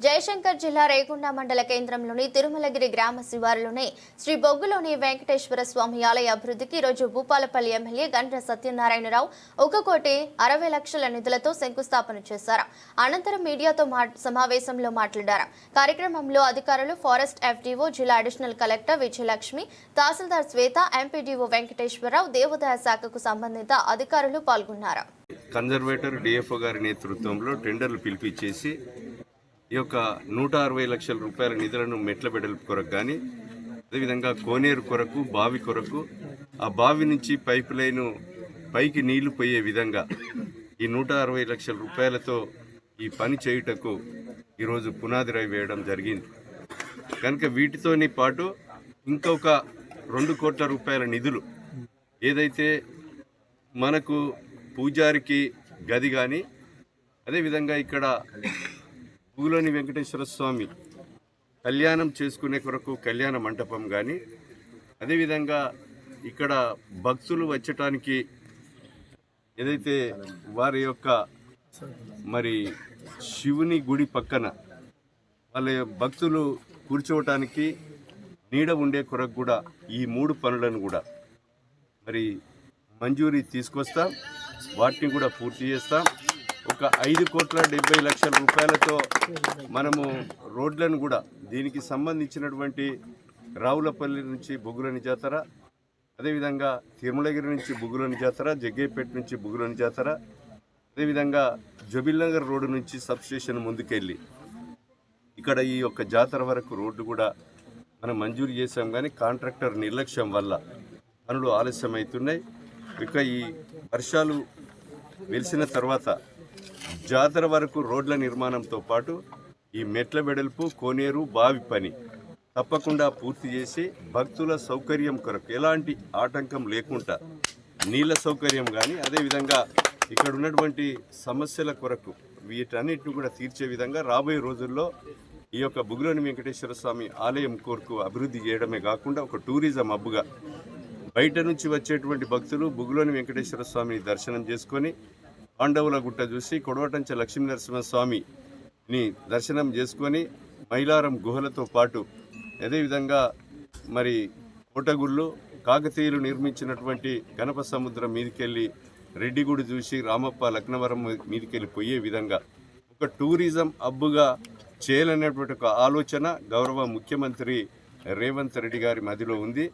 జయశంకర్ జిల్లా రేగుండ మండల కేంద్రంలోని తిరుమలగిరి గ్రామ శివారులోని శ్రీ బొగ్గులోని వెంకటేశ్వర స్వామి ఆలయ అభివృద్ధికి ఈరోజు భూపాలపల్లి ఎమ్మెల్యే గండ్ర సత్యనారాయణరావు ఒక కోటి అరవై లక్షల నిధులతో శంకుస్థాపన చేశారు. అనంతరం మీడియాతో మా- సమావేశంలో మాట్లాడారు. కార్యక్రమంలో అధికారులు ఫారెస్ట్ ఎఫ్డీఓ జిల్లా additional collector Vijayalakshmi tahsildar Swetha MPDO Venkateswara Rao దేవాదాయ శాఖకు సంబంధిత అధికారులు పాల్గొన్నారు. కన్జర్వేటర్ డిఎఫ్ఓ గారి నేతృత్వంలో టెండర్లు పిలిపించేసి ఈ యొక్క నూట అరవై లక్షల రూపాయల నిధులను మెట్ల బెడల కొరకు కానీ అదేవిధంగా కోనేరు కొరకు బావి కొరకు ఆ బావి నుంచి పైప్ లైను పైకి నీళ్ళు పోయే విధంగా ఈ నూట అరవై లక్షల రూపాయలతో ఈ పని చేయుటకు ఈరోజు పునాది రాయి వేయడం జరిగింది. కనుక వీటితోని పాటు ఇంకొక రెండు కోట్ల రూపాయల నిధులు ఏదైతే మనకు పూజారికి గది కానీ అదేవిధంగా ఇక్కడ పూలోని వెంకటేశ్వర స్వామి కళ్యాణం చేసుకునే కొరకు కళ్యాణ మంటపం కానీ అదేవిధంగా ఇక్కడ భక్తులు వచ్చటానికి ఏదైతే వారి యొక్క మరి శివుని గుడి పక్కన వాళ్ళ భక్తులు కూర్చోవటానికి నీడ ఉండే కొరకు కూడా ఈ మూడు పనులను కూడా మరి మంజూరీ తీసుకొస్తాం. వాటిని కూడా పూర్తి చేస్తాం. ఒక ఐదు కోట్ల డెబ్బై లక్షల రూపాయలతో మనము రోడ్లను కూడా దీనికి సంబంధించినటువంటి రావులపల్లి నుంచి బొగ్గులని జాతర అదేవిధంగా తిరుమలగిరి నుంచి బొగ్గులని జాతర జగ్గేపేట నుంచి బొగ్గులని జాతర అదేవిధంగా జబిల్నగర్ రోడ్డు నుంచి సబ్ స్టేషన్ ముందుకెళ్ళి ఇక్కడ ఈ యొక్క జాతర వరకు రోడ్డు కూడా మనం మంజూరు చేసాం కానీ కాంట్రాక్టర్ నిర్లక్ష్యం వల్ల పనులు ఆలస్యం అవుతున్నాయి ఇక ఈ వర్షాలు వెలిసిన తర్వాత జాతర వరకు రోడ్ల నిర్మాణంతో పాటు ఈ మెట్ల వెడల్పు కోనేరు బావి పని తప్పకుండా పూర్తి చేసి భక్తుల సౌకర్యం కొరకు ఎలాంటి ఆటంకం లేకుండా నీళ్ళ సౌకర్యం కానీ అదేవిధంగా ఇక్కడ ఉన్నటువంటి సమస్యల కొరకు వీటన్నిటిని కూడా తీర్చే విధంగా రాబోయే రోజుల్లో ఈ యొక్క బుగులోని వెంకటేశ్వర స్వామి ఆలయం కోరుకు అభివృద్ధి చేయడమే కాకుండా ఒక టూరిజం హబ్గా బయట నుంచి వచ్చేటువంటి భక్తులు బుగులోని వెంకటేశ్వర స్వామిని దర్శనం చేసుకొని పాండవుల గుట్ట చూసి కొడవటంచ లక్ష్మీ నరసింహస్వామిని దర్శనం చేసుకొని మైలారం గుహలతో పాటు అదేవిధంగా మరి కోటగుళ్ళు కాకతీయులు నిర్మించినటువంటి గణప సముద్రం మీదకెళ్ళి రెడ్డిగూడి చూసి రామప్ప లక్నవరం మీదకెళ్ళి పోయే విధంగా ఒక టూరిజం హబ్బుగా చేయాలనేటువంటి ఒక ఆలోచన గౌరవ ముఖ్యమంత్రి రేవంత్ రెడ్డి గారి మదిలో ఉంది.